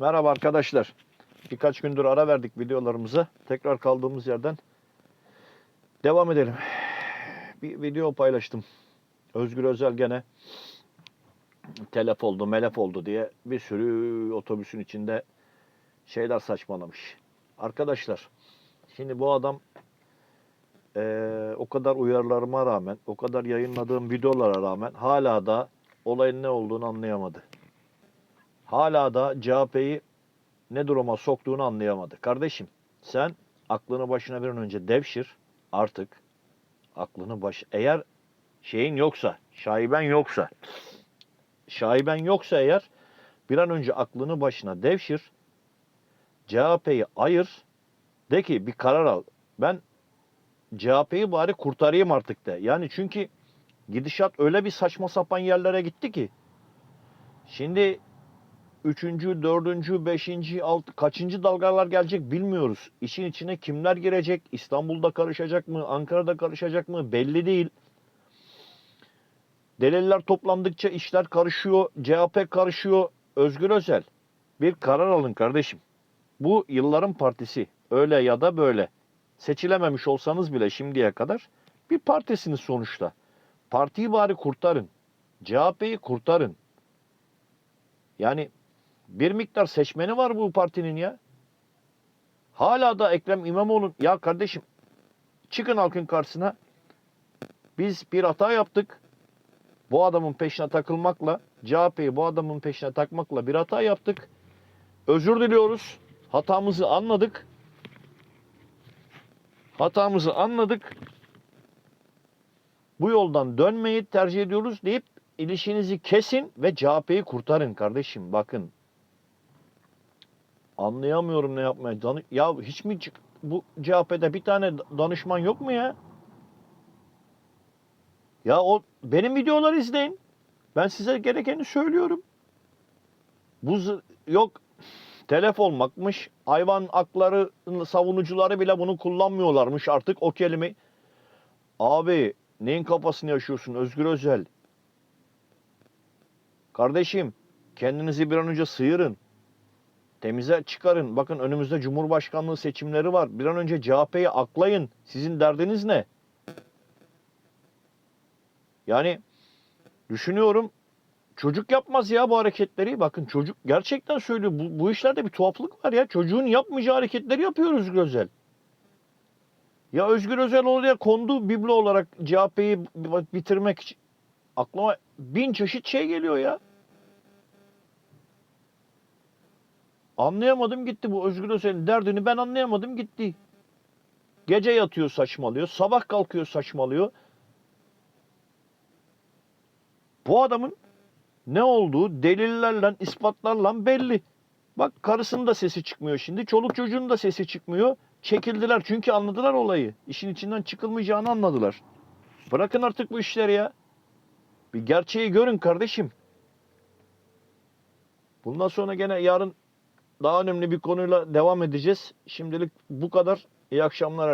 Merhaba arkadaşlar. Birkaç gündür ara verdik videolarımıza. Tekrar kaldığımız yerden devam edelim. Bir video paylaştım. Özgür Özel gene telef oldu, melef oldu diye bir sürü otobüsün içinde şeyler saçmalamış. Arkadaşlar, şimdi bu adam eee, o kadar uyarılarıma rağmen, o kadar yayınladığım videolara rağmen hala da olayın ne olduğunu anlayamadı. Hala da CHP'yi ne duruma soktuğunu anlayamadı. Kardeşim sen aklını başına bir an önce devşir artık. Aklını baş... Eğer şeyin yoksa, şaiben yoksa, şaiben yoksa eğer bir an önce aklını başına devşir. CHP'yi ayır. De ki bir karar al. Ben CHP'yi bari kurtarayım artık de. Yani çünkü gidişat öyle bir saçma sapan yerlere gitti ki. Şimdi üçüncü, dördüncü, beşinci, alt, kaçıncı dalgalar gelecek bilmiyoruz. İşin içine kimler girecek? İstanbul'da karışacak mı? Ankara'da karışacak mı? Belli değil. Deliller toplandıkça işler karışıyor. CHP karışıyor. Özgür Özel bir karar alın kardeşim. Bu yılların partisi. Öyle ya da böyle. Seçilememiş olsanız bile şimdiye kadar bir partisiniz sonuçta. Partiyi bari kurtarın. CHP'yi kurtarın. Yani bir miktar seçmeni var bu partinin ya. Hala da Ekrem İmamoğlu ya kardeşim çıkın halkın karşısına. Biz bir hata yaptık. Bu adamın peşine takılmakla, CHP'yi bu adamın peşine takmakla bir hata yaptık. Özür diliyoruz. Hatamızı anladık. Hatamızı anladık. Bu yoldan dönmeyi tercih ediyoruz deyip ilişkinizi kesin ve CHP'yi kurtarın kardeşim. Bakın Anlayamıyorum ne yapmaya. Dan- ya hiç mi bu CHP'de bir tane danışman yok mu ya? Ya o benim videoları izleyin. Ben size gerekeni söylüyorum. Bu yok telef olmakmış. Hayvan hakları savunucuları bile bunu kullanmıyorlarmış artık o kelime. Abi neyin kafasını yaşıyorsun Özgür Özel? Kardeşim kendinizi bir an önce sıyırın. Temize çıkarın. Bakın önümüzde Cumhurbaşkanlığı seçimleri var. Bir an önce CHP'yi aklayın. Sizin derdiniz ne? Yani düşünüyorum çocuk yapmaz ya bu hareketleri. Bakın çocuk gerçekten söylüyor. Bu, bu işlerde bir tuhaflık var ya. Çocuğun yapmayacağı hareketleri yapıyor Özgür Özel. Ya Özgür Özel oraya kondu biblo olarak CHP'yi bitirmek için. Aklıma bin çeşit şey geliyor ya. Anlayamadım gitti bu Özgür Özel'in derdini ben anlayamadım gitti. Gece yatıyor saçmalıyor, sabah kalkıyor saçmalıyor. Bu adamın ne olduğu delillerle, ispatlarla belli. Bak karısının da sesi çıkmıyor şimdi, çoluk çocuğunun da sesi çıkmıyor. Çekildiler çünkü anladılar olayı. İşin içinden çıkılmayacağını anladılar. Bırakın artık bu işleri ya. Bir gerçeği görün kardeşim. Bundan sonra gene yarın daha önemli bir konuyla devam edeceğiz. Şimdilik bu kadar. İyi akşamlar.